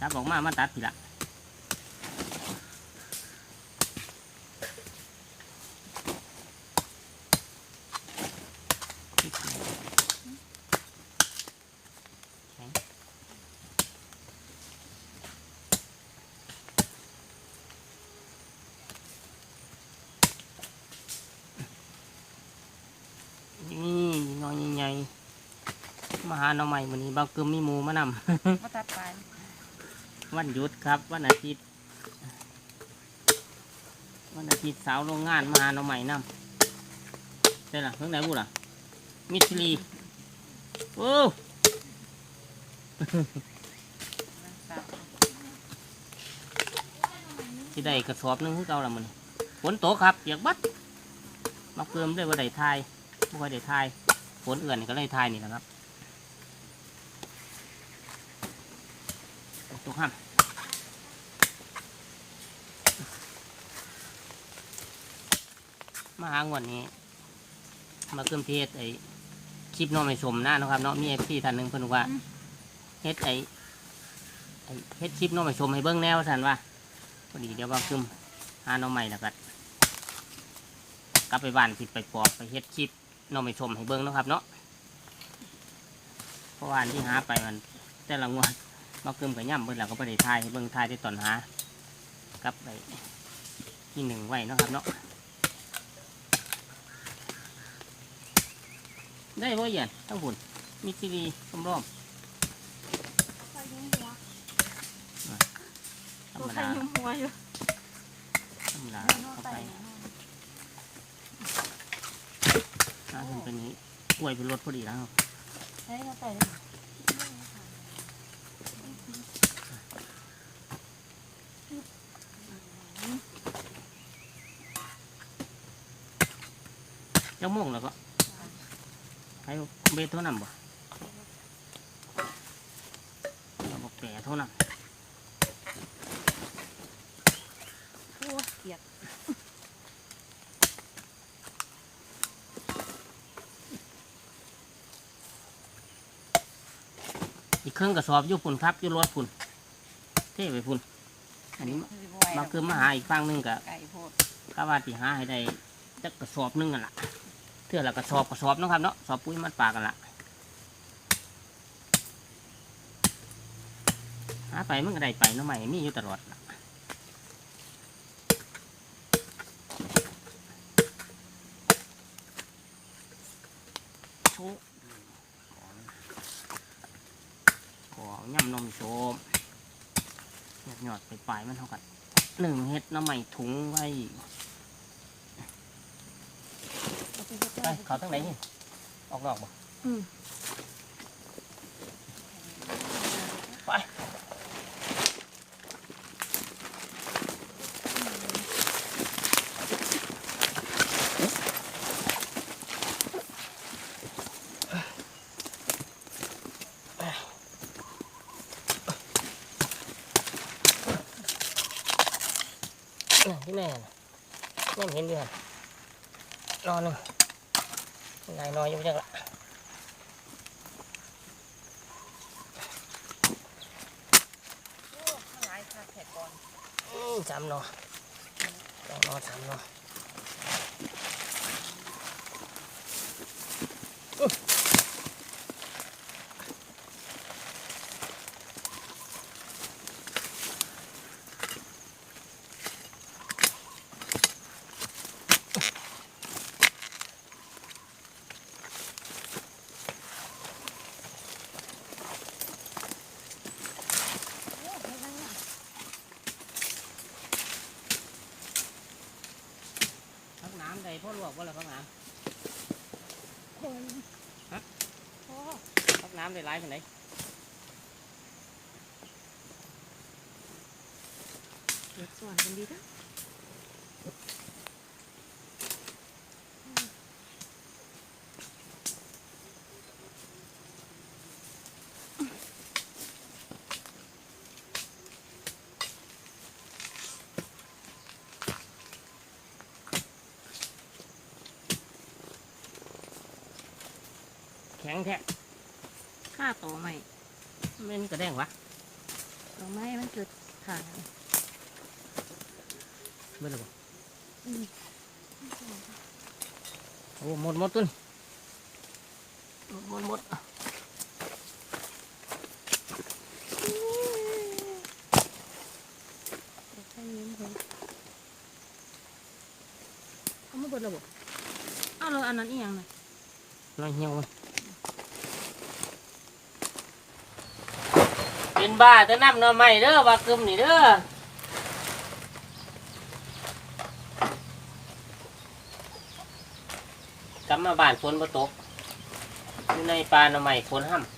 จับออกมามาตัดทีละนี่น้อยใหญ่มาหาหน่อใหม่วันนี้เบาเกึมมีหมูมานำมาตัดไป วันหยุดครับวันอาทิตย์ วันอาทิตย์สาวโรงงานมาหาหน่อใหม่นำได้ละเพิ่งไหนบูล่ะมิตรีโอ้ที่ได้กระสอบนึงคือเก่าละมันฝนตกครับเปียกบัดมาเพิ่มด้วยว่าได้ทายไม่ค่อยได้ทายฝนเอื่อนก็เลยทายนี่แหละครับ ตกห้ามมาหางวันนี้ มาเพิ่มเทศไอ้คลิปน้องไม่สมหน้านาะครับเนาะมีเอฟซีท่านหนึ่งเพิ่นบอกว่าเฮ็ดไอ้ไอ้เฮ็ดคลิปน้องไม่สมให้เบิ้งแนวท่านว่าพอดีเดี๋ยวว่าคึมหาหน้องใหม่แล้วก็กลับไปบ้านสิไปปอกไปเฮ็ดคลิปหน้องไม่ชมให้เบิ้งเนาะครับเนาะเพราะวาอันที่หาไปมันแต่ละงวด มาคึมกับย่ำเบิ้งแล้วก็ไปได้ทายให้เบิ้งทายได้ตอนหากลับไปที่หนึ่งไว้เนาะครับเนาะได้บ่เย็นทั้งบุญมีซีรีสมรอมธรรมใครดายุ่มหัวอยู่ธรรมดาเข้าไปถ้าเป็นเป็นนี้กล้วยเป็นรถพอดีแล้วครับใช่เขาใส่เจ้าโมงแล้วก็ให้เบสเท่านั้นบ่เราบอกแก่เท่านั้น โอ้เกียด อีกเครื่องกระสอบอยู่พุ่นครับอยู่รถพุ่นเท่ไปพุ่นอันนี้มาคือมาหาอีกฟังหนึงกับข้าว่าที่หาให้ได้จักกระสอบนึงกันละเท่าละกระสอบกระสอบนะครับเนาะสอบปุ๋ยมัดปลากันละหาไปมันก็ได้ไปเนาะใหม่มีอยู่ตลอดล่ะโชกขอ ย่ำนมโชมหยอดหยอดไปปลายมันเท่ากันหนึ่งเฮ็ดน้ำใหม่ถุงไว้ไปเขาตั้งไหนนี่ออกดอกบ่อืมไปน่ะที่แม่น่ะแม่ เห็นเดือนนอนหนึ่งนายนอนอยู่จังละหลายค่ะแขกก่อนอืมสามนอสองนอสามนออื้อ น้ำใดพ่อลวกว่าละพักน้คนฮะพ่อพักน้ำได้ร้ายเป็นไหนเด็กส่วนกันดีนะ ข็งแท้ค่าโตใหม่ไม่มีกระแดงวะดอกไม้มันเกิดขางเบิ่งเลยบ่อืมโอ้หมดหมดตุ้นหมดหมดหมดดอกไม้เย็นเลยเอามาเบิดแล้วบ่เอาแล้วอันนั้นอีหยังน่ะน้อยเหี่ยวมัน เป็นบ้าจะนำหน่อไม้เด้อว่ากึมนี่เด้อกลับมาบ้านฝนบ่ตกอยู่ในป่าหน่อไม้ฝนห้ำ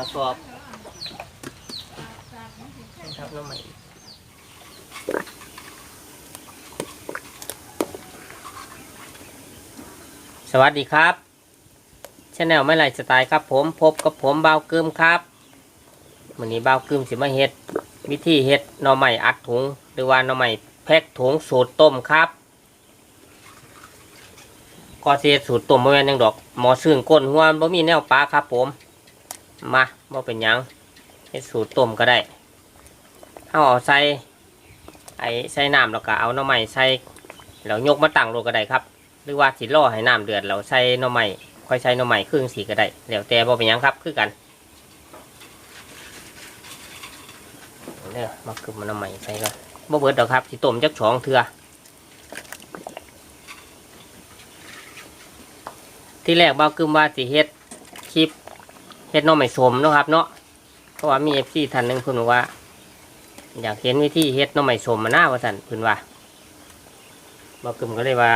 นี่เพื่อนเราก็สอบครับน้องใหม่สวัสดีครับชาแนลไม่ไรสไตล์ครับ ผมพบกับผมบ่าวกึมครับวันนี้บ่าวกึมสิมาเฮ็ด วิธีเฮ็ดหน่อใหม่อัดถุง หรือว่าหน่อใหม่แพ็คถุงสูตรต้มครับก็เสียสูตรต้มบ่แม่นยังดอกหมอซึ่งก้นหัวบ่มีแนวปลาครับผม มาบ่เป็นยังเฮ็ดสูตรต้มก็ได้เฮาเอาใส่ไอ้ใส่น้ำแล้วก็เอาหน่อไม้ใส่แล้วยกมาตั้งโลก็ได้ครับ หรือว่าสิรอให้น้ำเดือดแล้วใส่หน่อไม้ค่อยใส่หน่อไม้ครึ่งสีก็ได้แล้วแต่บ่เป็นยังครับคือกันเด้อมากึมหน่อไม้ใส่ก่อนบ่เบิดดอกครับสิต้มจักสองเทื่อที่แรกบ่าวกึมว่าสิเฮ็ดคลิป เฮ็ดน้องใหม่สมเนาะครับ เนาะเพราะว่ามีเอฟซีท่านหนึ่งเพิ่นบอกว่า อยากเห็นวิธีเฮ็ดน้องใหม่สมมาหน้าว่าสั่นเพิ่นว่าบ่าวกึมก็เลยว่า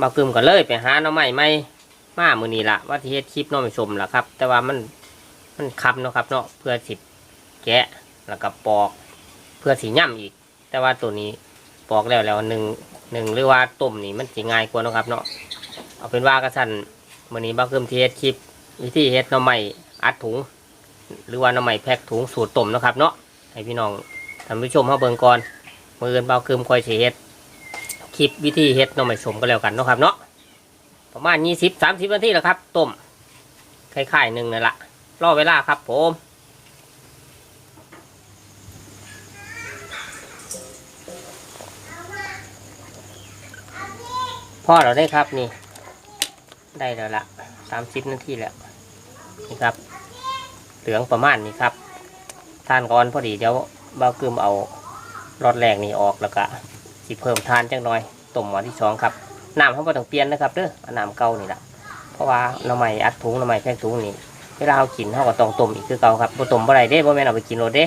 บ่าวกึมก็เลยไปหาน้องใหม่ใหม่มามื้อนี้ละว่าสิเฮ็ดคลิปน้องใหม่สมล่ะครับ แต่ว่ามันมันคำเนาะครับ เนาะเพื่อสิแกะแล้วก็ปอกเพื่อสิย่ำอีก แต่ว่าตัวนี้ปอกแล้วแล้วหนึ่งหนึ่งหรือว่าต้มนี่มันสิง่ายกว่านะครับ เนาะเอาเป็นว่ากระสันวันนี้บ้าเพิ่มเทสคลิป วิธีเฮ็ดหน่อไม้อัดถุง หรือว่าหน่อไม้แพ็คถุงสูตรต้มนะครับเนาะให้พี่น้องท่านผู้ชมเฮาเบิ่งก่อนมืออนเบาคืมคอยเสิเฮ็ดคลิปวิธีเฮ็ดหน่อไม้สมก็แล้วกันเนาะครับเนาะประมาณยี่สิบสามสิบนาทีแหละครับต้มคล้ายๆหนึ่งนั่นละรอเวลาครับผมพ่อเราได้ครับนี่ ได้แล้วละสามสิบนาทีแล้ว นี่ครับ เหลืองประมาณนี้ครับทานก่อนพอดีเดี๋ยวเบากึมเอารอดแรกนี่ออกแล้วก็สิเพิ่มทานจังหน่อยต้มวันที่สองครับน้ำเขาไม่ต้องเปลี่ยนนะครับเด้อน้ำเก่านี่แหละเพราะว่าหน้ำใหม่อัดถุงหน้ำใหม่แพ็คถุงนี่เวลาเรากินเขาก็ต้องต้มอีกคือเก่าครับบ่ต้มบ่ได้เด้บ่แม่นเอาไปกินโรดเด้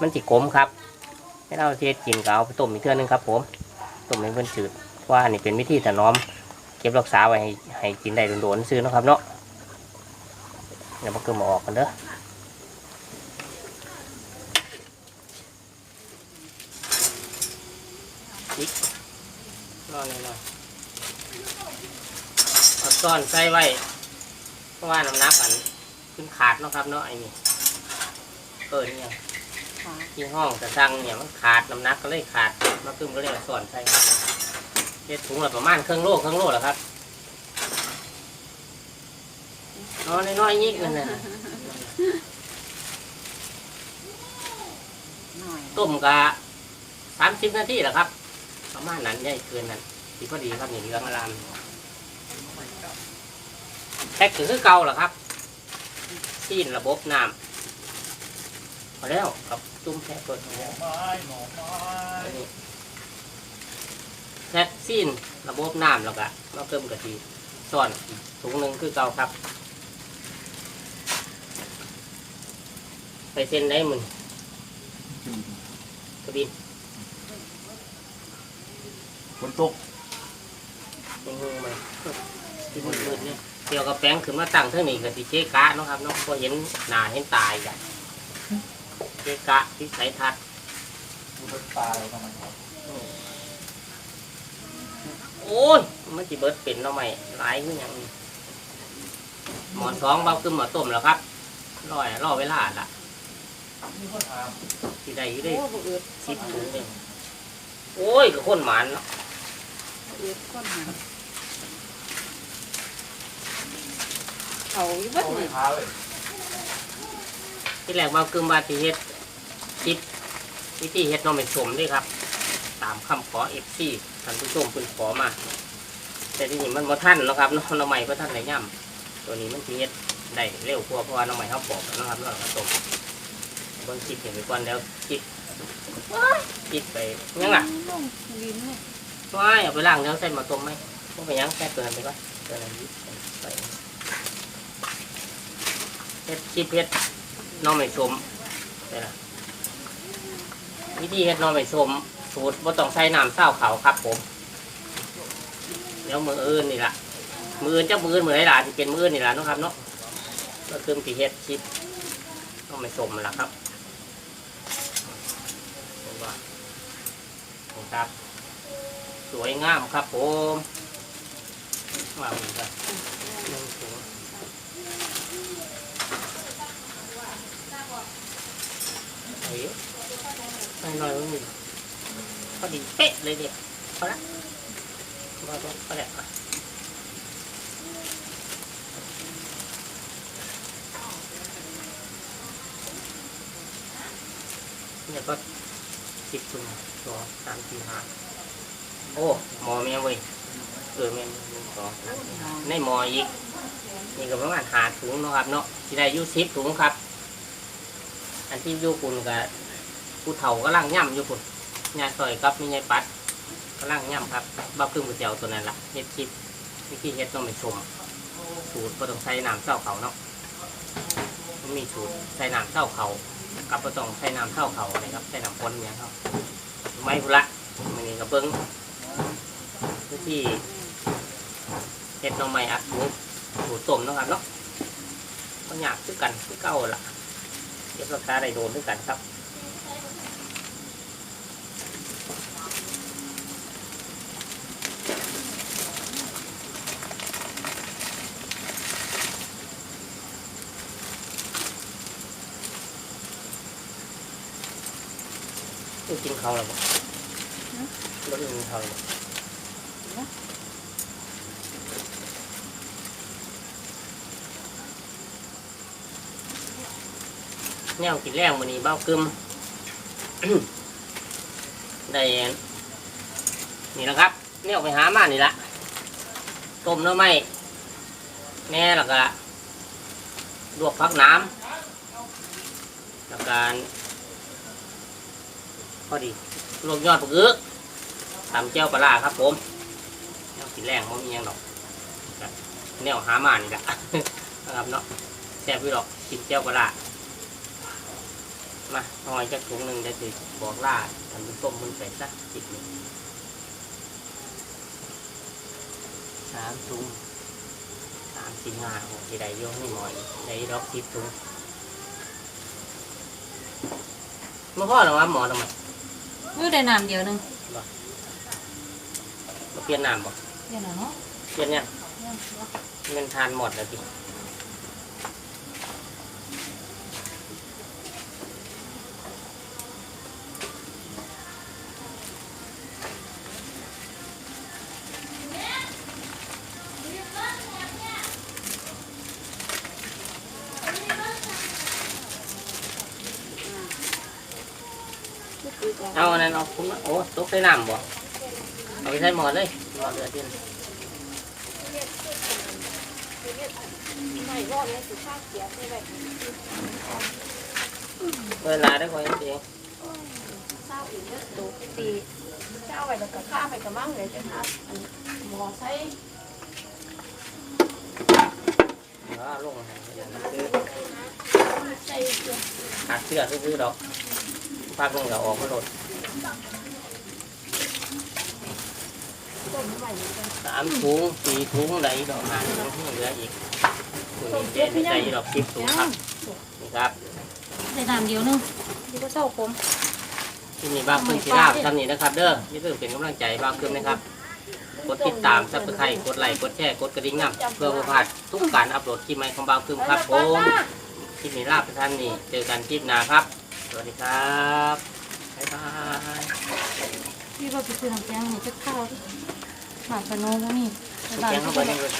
มันสิขมครับให้เราเทศกินก็เอาไปต้มอีกเทื่อนึงครับ ผมต้มให้เพิ่นจืดเพราะว่านี่เป็นวิธีถนอม เก็บรักษาไว้ให้ให้กินได้โดนๆซื้อนะครับเนาะ ดี๋ยวมาเกิมมาออกกันเด้ออีกรอหน่อยๆเอาซ่อนใส่ไว้ เพราะว่าน้ำหนักอันขึ้นขาดเนาะครับเนาะไอ้นี่เปิดเนี่ยที่ห้องกระซังเนี่ยมันขาดน้ำหนักก็เลยขาดมาขึ้นก็เลยเอาซ่อนใส่เด็ดถุงละประมาณครึ่งโลครึ่งโลแหละครับ นอนน้อยๆยิกนั่นน่ะหน่อยต้มกะสามสิบนาทีแหละครับ ประมาณนั้นใหญ่เกินนั้นดีพอดีครับนี่เหลืองอารามแท็กก็คือเก่าแหละครับซีนระบบน้ำพอแล้วกับจุ่มแท็กเปิดแล้วแท็กซีนระบบน้ำแล้วก็มาเพิ่มกะทิซ่อนถุงหนึ่งคือเก่าครับ ไปเส้นได้มึงกระบินฝนตกยังงงไหมที่มืดๆเนี่ยเกี่ยวกับแป้งขึ้นมาตั้งเท่านี้กับสิเจ๊กะเนาะครับเนาะพอเห็นหน้าเห็นตายกันเจ๊กะที่สายทัดมันตายทำไมครับโอ้ยมันจีเบิดเป็นเนาะไหมหลายขึ้นอหย่างนี้หมอนสองเบาขึ้นหมอต้มแล้วครับรอยรอเวลาละมีคนถาม ที่ใดอยู่ได้โอ้บ่เอืดสิบถุงเองโอ้ยก็คนหมันเนาะเอืดก้อนหางเขาอีเบิดเอาไปนี่ท้าเลยที่แรกเบาขึ้นว่าที่เฮ็ดคิดวิธีเฮ็ดน้องเป็นสมด้วยครับ ตามคำขอเอฟซีท่านผู้ชมคุณขอมา แต่ที่นี่มันบ่ทันเนาะครับเน้องน้องใหม่บ่ทันได้ย่ำตัวนี้มันสิเฮ็ดได้เร็วกว่าเพราะว่าน้องใหม่เขาปอกแล้วเนาะครับแล้วเราก็ต้ม เบิ่งคลิปเห็นไปก่อนแล้วคลิปคลิปไปยังอะลงลิ้นเลยว้ายเอาไปล้างแล้วใส่มาต้มไหมบ่ไปยังแค่เกินไปก่อนเกินอันนี้ไปเฮ็ดคลิปเฮ็ดน้องใหม่ชมได้ละวิธีเฮ็ดน้องใหม่ชมสูตรบ่ต้องใส่น้ำเศร้าเขาวครับผมเดี๋ยวมืออื่นนี่ล่ะมืออื่นเจ้ามืออื่นมือไหนล่ะที่เป็นมืออื่นนี่ล่ะเนาะครับเนาะก็คือปีเฮ็ดชิปต้องไปชมล่ะครับเห็นบ่ ครับ สวยงามครับผมว้าวนี่ครับหนึ่งถุงเฮ้ยไม่น้อยไม่มีพอดีเป๊ะเลยเนี่ยพอละมาตรงก็ได้อะเนี่ยก็สิบถุง สามสี่ห้าโอ้หมอแม่เว้ยเออแม่นหนึ่งสองสามสี่ห้าในหมออีกนี่ก็ประมาณหาถุงเนาะครับเนาะที่ได้อยู่สิบถุงครับ อันที่อยู่ปุ่นกับผู้เฒ่าก็ล่างย่ำอยู่ปุ่นยายซอยกับมียายปัดกำลังย่ำครับบ้าครึ่งก๋วยเตี๋ยวตัวนั้นละเฮ็ดคลิปวิธีเฮ็ดต้องไปชม สูตรก็ต้องใส่น้ำเศร้าเขาเนาะมีสูตรใส่น้ำเศร้าเขากับก็ต้องใส่น้ำเศร้าเขานะครับใส่น้ำข้นเนี่ยครับ ไม่พุละมันนี่กับเบิ้งวิธีเฮ็ดหน้องไม้อัดหมูสูต้มเนาะครับเนาะก็ยากคือกันคือเก่าล่ะเก็บราคาได้โดนด้วยกันครับกินเขาหรอ กรถกินเขาหรอกแนวกินแรงวันนี้เบ้ากึมได้นี่แหละครับแนวไปหามานี่ละต้มเนื้อไม้แน่แล้วก็ลวกพักน้ำแล้วการ พอดีลวกยอดปลาเกึกตำเจ้าปลาครับผมแนวกินแรงมันมียังดอกครับแนวหามานี่แหละนะครับเนาะแซ่บวิดอกกินเจ้าปลามาหอยจากถุงหนึ่งได้สิบอกล่าทำเป็นต้มมันไปสักสิบหนึ่งสามถุงสามสิบห้าโอ้ที่ได้โยงให้หมอยได้ดอกสิบถุงมื่พ่อหรอวะหมอทำไม มือได้น้ำเดียวหนึงมาเปลี่ยนน้ำบ่เดี๋ยวนะเนาะเปลี่ยนเนี่ยเงินทานหมดแล้วสิ เอาอันนั้นเอาคุณโอ้ตกใส่น้ำบ่เอาไปใส่หมอดเลยหมอดเรือเตียนเวลาได้คอยเองเศร้าอีกแล้วดูตีเจ้าไปแล้วก็ข้าไปกับมั่งเลยจะหาอันหมอใส่เอาลงให้อย่างนั้นคือใส่เกลือหักเสื้อซื้อๆดอก ภาคลงก็ออกมาโดดต้มใหม่เหมือนกันสามถุงสี่ถุงไหลดอกหาถุงที่เหลืออีกถุงนี้เจ๊ไม่ใส่ดอกสิบถุงครับนี่ครับได้น้ำเดียวหนึงที่ก็เศร้าผมที่นี่บ้างเพิ่งสีลาบทำนี่นะครับ เด้อนี่เพิ่งเป็นกำลังใจบ้างขึ้นนะครับกดติดตามซับสไครต์กดไลค์กดแชร์กดกระดิ่งนำเพื่อบ่พลาดทุกการอัปโหลดคลิปใหม่ของบ่าวคืมครับผมคลิปนี้ลาไปท่านนี่เจอกันคลิปหน้าครับส วัสดีครับบ๊ายบายพี่ว่าไปซื้อน้ำแกงนี่จะข้าวหมากกระโนงก็มีแกงเข้าไปนี่ เลย